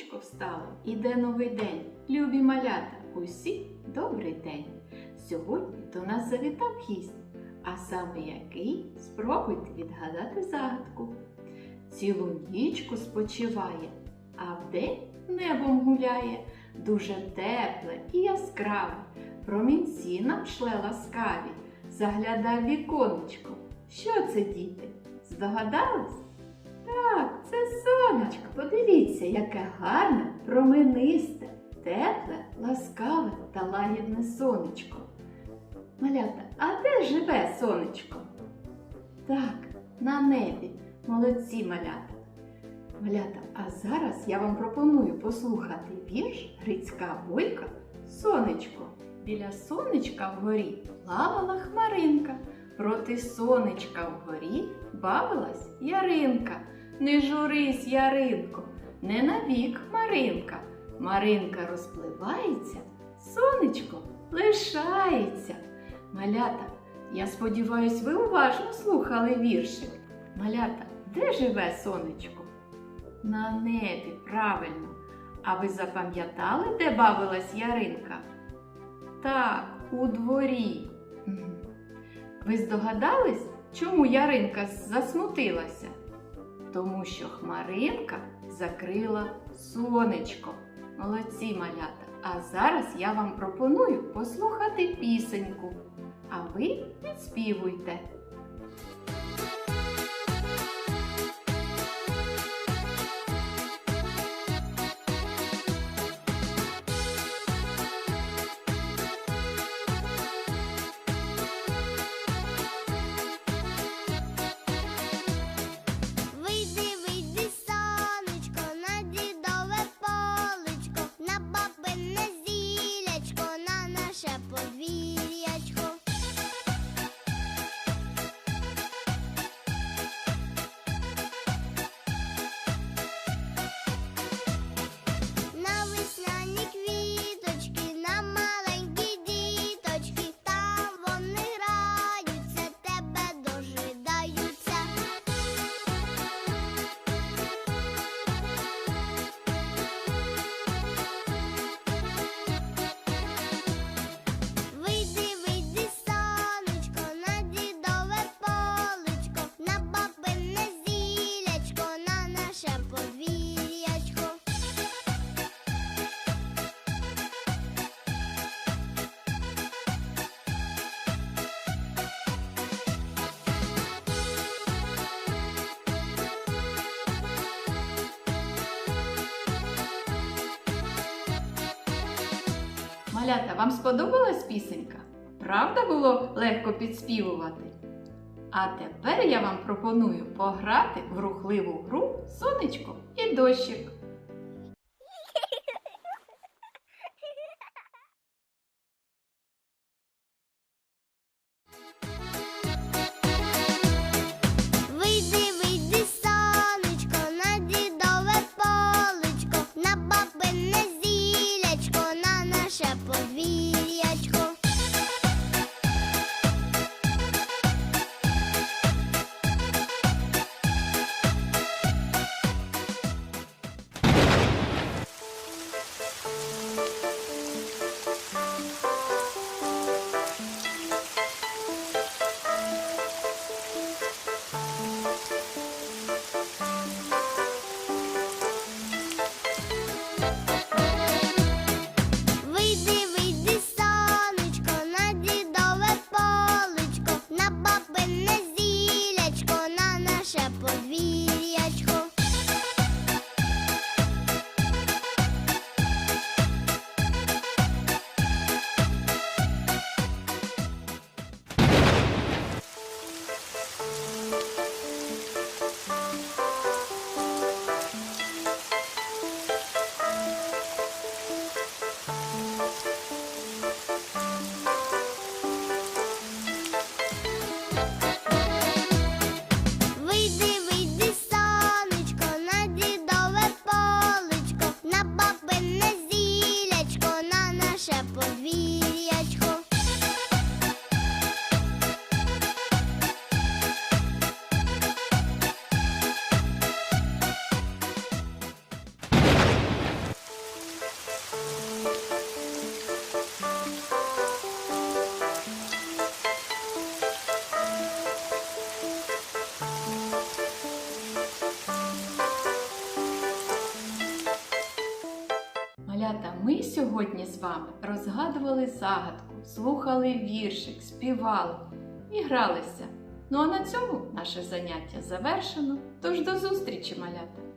сонечко встало, іде новий день. Любі малята, усі добрий день. Сьогодні до нас завітав гість, а саме який спробуйте відгадати загадку. Цілу нічку спочиває, а вдень небом гуляє, дуже тепле і яскраве. Промінці нам шле ласкаві, заглядай віконечко. Що це, діти? Здогадались? Так, це сонечко. Подивіться, яке гарне, променисте, тепле, ласкаве та лагідне сонечко. Малята, а де живе сонечко? Так, на небі. Молодці малята. Малята, а зараз я вам пропоную послухати вірш Грицька Бойка Сонечко. Біля сонечка вгорі плавала хмаринка. Проти сонечка вгорі бавилась яринка. Не журись, яринко, не навік Маринка. Маринка розпливається, сонечко лишається. Малята, я сподіваюсь, ви уважно слухали віршик. Малята, де живе сонечко? На небі, правильно. А ви запам'ятали, де бавилась яринка? Так, у дворі. Ви здогадались, чому яринка засмутилася? Тому що хмаринка закрила сонечко. Молодці малята. А зараз я вам пропоную послухати пісеньку. А ви підспівуйте. Малята, вам сподобалась пісенька? Правда було легко підспівувати? А тепер я вам пропоную пограти в рухливу гру сонечко і дощик. Ми сьогодні з вами розгадували загадку, слухали віршик, співали і гралися. Ну а на цьому наше заняття завершено. Тож до зустрічі, малята!